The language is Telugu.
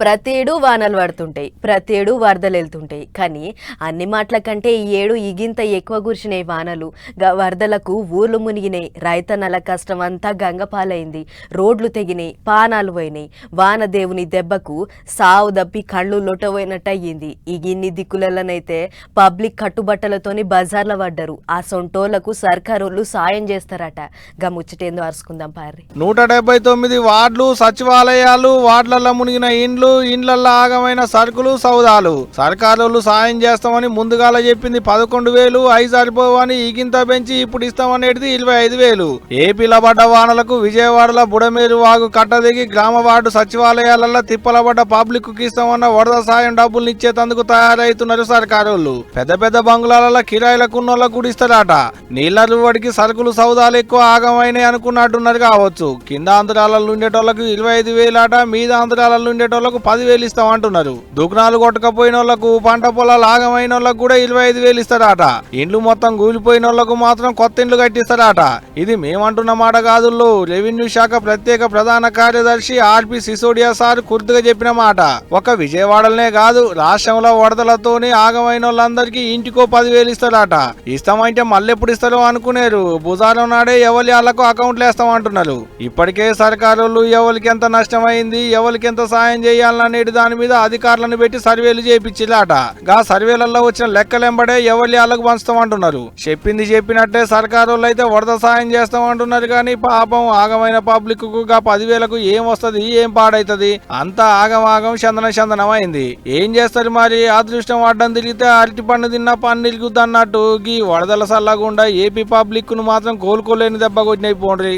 ప్రతేడు వానలు పడుతుంటాయి ప్రతేడు వరదలు వెళ్తుంటాయి. కానీ అన్ని మాటల కంటే ఈ ఏడు ఇగింత ఎక్కువ కురిసినాయి వానలు. గ- వరదలకు ఊర్లు మునిగినాయి రైతన్నల కష్టం అంతా గంగపాలైంది. రోడ్లు తెగినాయి పానాలు పోయినాయి. వాన దేవుని దెబ్బకు సావు దప్పి కళ్ళు లొట్టపోయినట్టు అయ్యింది ఈ గిన్ని దిక్కులలోనైతే పబ్లిక్ కట్టుబట్టలతోని బజార్ల పడ్డరు. ఆ సొంటోళ్ళకు సర్కారోళ్ళు సాయం చేస్తారట. గా ముచ్చటేందో అరుచుకుందాం పారి నూట డెబ్బై తొమ్మిది వార్డులు సచివాలయాలు వార్డులలో మునిగిన ఇండ్లు ఇండ్లల్ల ఆగమైన సరుకులు సౌదాలు. సర్కారోళ్ళు సాయం చేస్తామని ముందుగాల చెప్పింది పదకొండు వేలు అయి సరిపోవని ఈగింత పెంచి ఇప్పుడు ఇస్తామనేది ఇరవై ఐదు వేలు. ఏపీల పడ్డ వానలకు విజయవాడలో బుడమేరు వాగు కట్టదిగి గ్రామ వార్డు సచివాలయాలలో తిప్పలబడ్డ పబ్లిక్కు ఇస్తామన్న వరద సాయం డబ్బులు ఇచ్చేతందుకు తయారైతున్నారు సర్కారోళ్ళు పెద్ద పెద్ద బంగ్లాలలో కిరాయిలకు ఉన్నోళ్ళకు కూడా ఇస్తారట నీళ్ళ రువడికి సరుకులు సౌదాలు ఎక్కువ ఆగమైనాయి అనుకున్నట్టున్నారు కావచ్చు. కింద ఆంధ్రాలలో ఉండేటోళ్ళకు ఇరవై ఐదు వేలాట మీద ఆంధ్రాలలో ఉండేటోళ్ళకు పదివేలు ఇస్తామంటున్నారు దుకాణాలు కొట్టకపోయిన వాళ్ళకు పంట పొలాలు ఆగమైన వాళ్ళకు కూడా ఇరవై ఐదు వేలు ఇస్తారట. ఇండ్లు మొత్తం కూలిపోయిన వాళ్ళకు మాత్రం కొత్త ఇండ్లు కట్టిస్తారట. ఇది మేమంటున్న మాట కాదుల్లో. రెవెన్యూ శాఖ ప్రత్యేక ప్రధాన కార్యదర్శి ఆర్పి సిసోడియా సార్ కుర్తుగా చెప్పిన మాట. ఒక విజయవాడలనే కాదు రాష్ట్రంలో వరదలతోనే ఆగమైన వాళ్ళందరికీ ఇంటికో పదివేలు ఇస్తారట. ఇస్తామంటే మళ్ళెప్పుడు ఇస్తారో అనుకునేరు. బుధవారం నాడే ఎవరి వాళ్ళకు అకౌంట్లు వేస్తామంటున్నారు ఇప్పటికే సర్కారోళ్ళు ఎవరికి ఎంత నష్టమైంది ఎవరికి ఎంత సాయం చేయాలి చేయాలనేది దాని మీద అధికారులను పెట్టి సర్వేలు చేయించిలాట. గా సర్వేలలో వచ్చిన లెక్కలెంబడే ఎవరి వాళ్ళకు పంచుతామంటున్నారు. చెప్పింది చెప్పినట్టే సర్కారు అయితే వరద సాయం చేస్తామంటున్నారు కానీ పాపం ఆగమైన పబ్లిక్కు గా పదివేలకు ఏం వస్తది ఏం పాడైతది? అంతా ఆగం ఆగం చందన చందనం అయింది ఏం చేస్తారు మరి? అదృష్టం అడ్డం తిరిగితే అరటి పండు తిన్న పన్ను తిరుగుద్దన్నట్టు గీ వరదల సల్లగుండా ఏపీ పబ్లిక్ను మాత్రం కోలుకోలేని దెబ్బ కొట్టినయి పోండ్రి.